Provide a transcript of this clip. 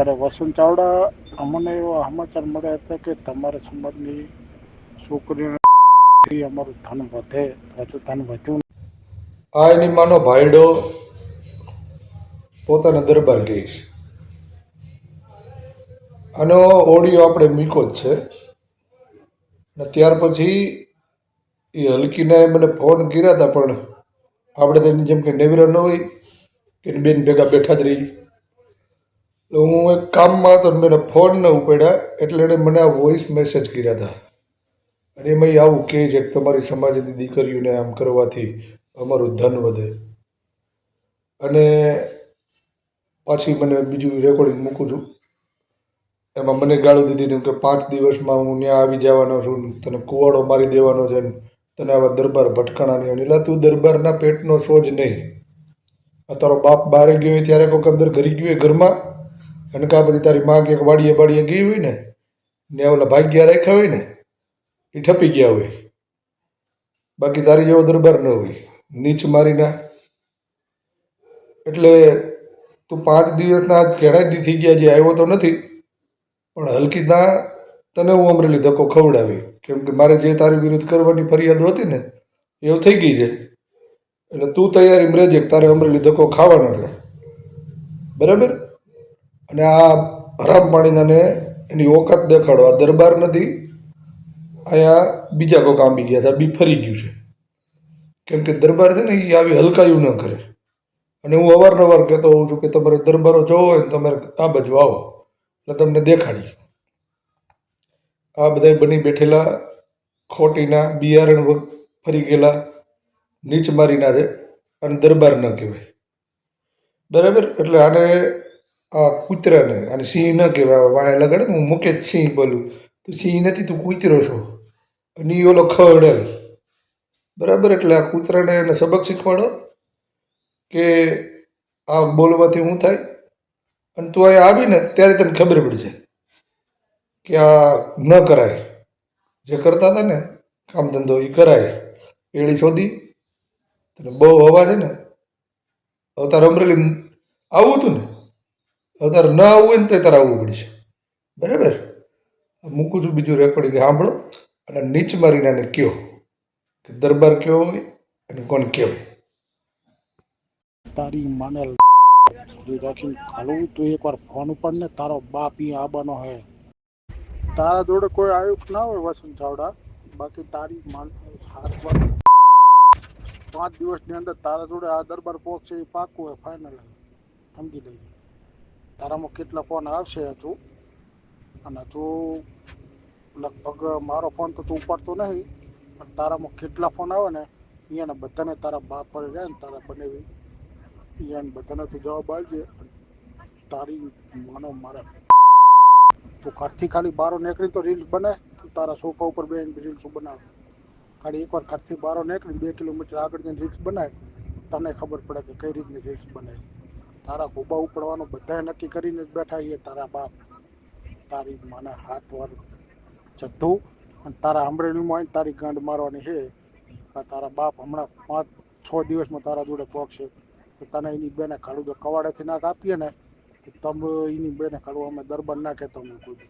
અરે વસંત ચાવડા, અમને એવા સમાચાર મળ્યા હતા કે તમારા સમાજની છોકરીઓથી અમારું ધન વધે હજુ ધન વધ્યું આ એની માનો ભાઈડો પોતાના દરબાર ગઈશ આનો ઓડિયો આપણે મીકો જ છે. અને ત્યાર પછી એ હલકીને મને ફોન કર્યા હતા પણ આપણે તેની જેમ કે નેવરા ન હોય, કે બેન ભેગા બેઠા જ રહી. એટલે હું એક કામમાં હતો મેં ફોન ન ઉપાડ્યા એટલે એણે મને આ વોઇસ મેસેજ કર્યા હતા. અને એમાં આવું કહે છે કે તમારી સમાજની દીકરીઓને આમ કરવાથી અમારું ધન વધે. અને પાછી મને બીજું રેકોર્ડિંગ મૂકું છું. એમાં મને ગાળું દીધી ને કે પાંચ દિવસમાં હું ત્યાં આવી જવાનો છું તને કુવાડો મારી દેવાનો છે તને આવા દરબાર ભટકાણા નહીં એટલે તું દરબારના પેટનો સોજ નહીં. આ તારો બાપ બહાર ગયો હોય ત્યારે કોઈક અંદર ઘરી ગયો હોય ઘરમાં અને કાં બધી તારી માં કે વાડીએ બાડીએ ગઈ હોય ને ને ઓલા ભાગ્યા રાખ્યા હોય ને, એ ઠપી ગયા હોય. બાકી તારી જેવો દરબાર ન હોય. નીચ મારીના એટલે તું પાંચ દિવસના ઘણા થઈ ગયા, જે આવ્યો તો નથી, પણ હલકીના તને હું અમરેલી ધક્કો ખવડાવી. કેમ કે મારે જે તારી વિરુદ્ધ કરવાની ફરિયાદ હતી ને, એવું થઈ ગઈ છે. એટલે તું તૈયારી રહેજે તારે અમરેલી ધક્કો ખાવાનો છે. બરાબર? અને આ હરામ પાણીનાને એની ઓકાત દેખાડો. આ દરબાર નથી, અહીંયા બીજા કોઈ કામ બી ગયા હતા બી ફરી ગયું છે. કેમ કે દરબાર છે ને, એ આવી હલકાયું ન કરે. અને હું અવારનવાર કહેતો હોઉં છું કે તમારે દરબારો જોવો હોય તમારે આ બાજુ આવો. એટલે તમને દેખાડી આ બધા બની બેઠેલા, ખોટીના, બિયારણ ફરી ગયેલા, નીચ મારીના છે. અને દરબાર ન કહેવાય. બરાબર? એટલે આને કૂતરાને. અને સિંહ ન કહેવાય વાય લગાડે હું મુકેશ સિંહ બોલું. તું સિંહ નથી, તું કૂતરો છો. અને એ ઓલો ખડ બરાબર? એટલે આ કૂતરાને એને સબક શીખવાડો કે આ બોલવાથી શું થાય. અને તું અહીંયા આવીને ત્યારે તને ખબર પડશે કે આ ન કરાય. જે કરતા હતા ને, કામ ધંધો એ કરાય. એડી શોધી, તને બહુ હવા છે ને, અવતાર તારે અમરેલી આવવું હતું ને તારે ન આવવું હોય ને તો તારે આવવું પડશે. બરાબર? મૂકું છું બીજું રેકોર્ડિંગ સાંભળો. અને નીચ મારીને એને કયો કે દરબાર કેવો હોય અને કોણ કહેવાય તારી માને સુધી રાખીને ખાલું તું એકવાર ફોન ઉપર ને તારો બાપ ઈ આવવાનો હે. તારા જોડે કોઈ આયુક્ત ના હોય વસંત ચાવડા. બાકી તારી માન હાથ પાંચ દિવસની અંદર તારા જોડે આ દરબાર પહોંચશે એ પાકું હોય ફાઇનલ સમજી લેજે. તારામાં કેટલા ફોન આવશે હજુ? અને હજુ લગભગ મારો ફોન તો તું ઉપાડતો નહીં, પણ તારામાં કેટલા ફોન આવે ને એને બધાને તારા બાપ પર જાય ને તારા બનેવી. એને બધાને તું જવાબ આપજે તારી માનો મારે તું ઘરથી ખાલી બારો નીકળી તો રીલ્સ બને તારા સોફા ઉપર બે રીલ્સ બનાવે? ખાલી એકવાર ઘરથી બારો નીકળી બે કિલોમીટર આગળ જઈને રીલ્સ બનાય, તને ખબર પડે કે કઈ રીતની રીલ્સ બને તારા ગોબા ઉપડવાનું બધાએ નક્કી કરીને જ બેઠા છીએ તારા બાપ, તારી માના હાથ વાર જતું અને તારા આવીને તારી ગાંડ મારવાની છે તારા બાપ હમણાં પાંચ, છ દિવસમાં તારા જોડે પહોંચશે તો તને એની બેને કાઢું તો કવાડેથી નાક આપીએ ને, તો તમે એની બેને કાઢું અમે દરબાર ના કહેતો અમે કોઈ.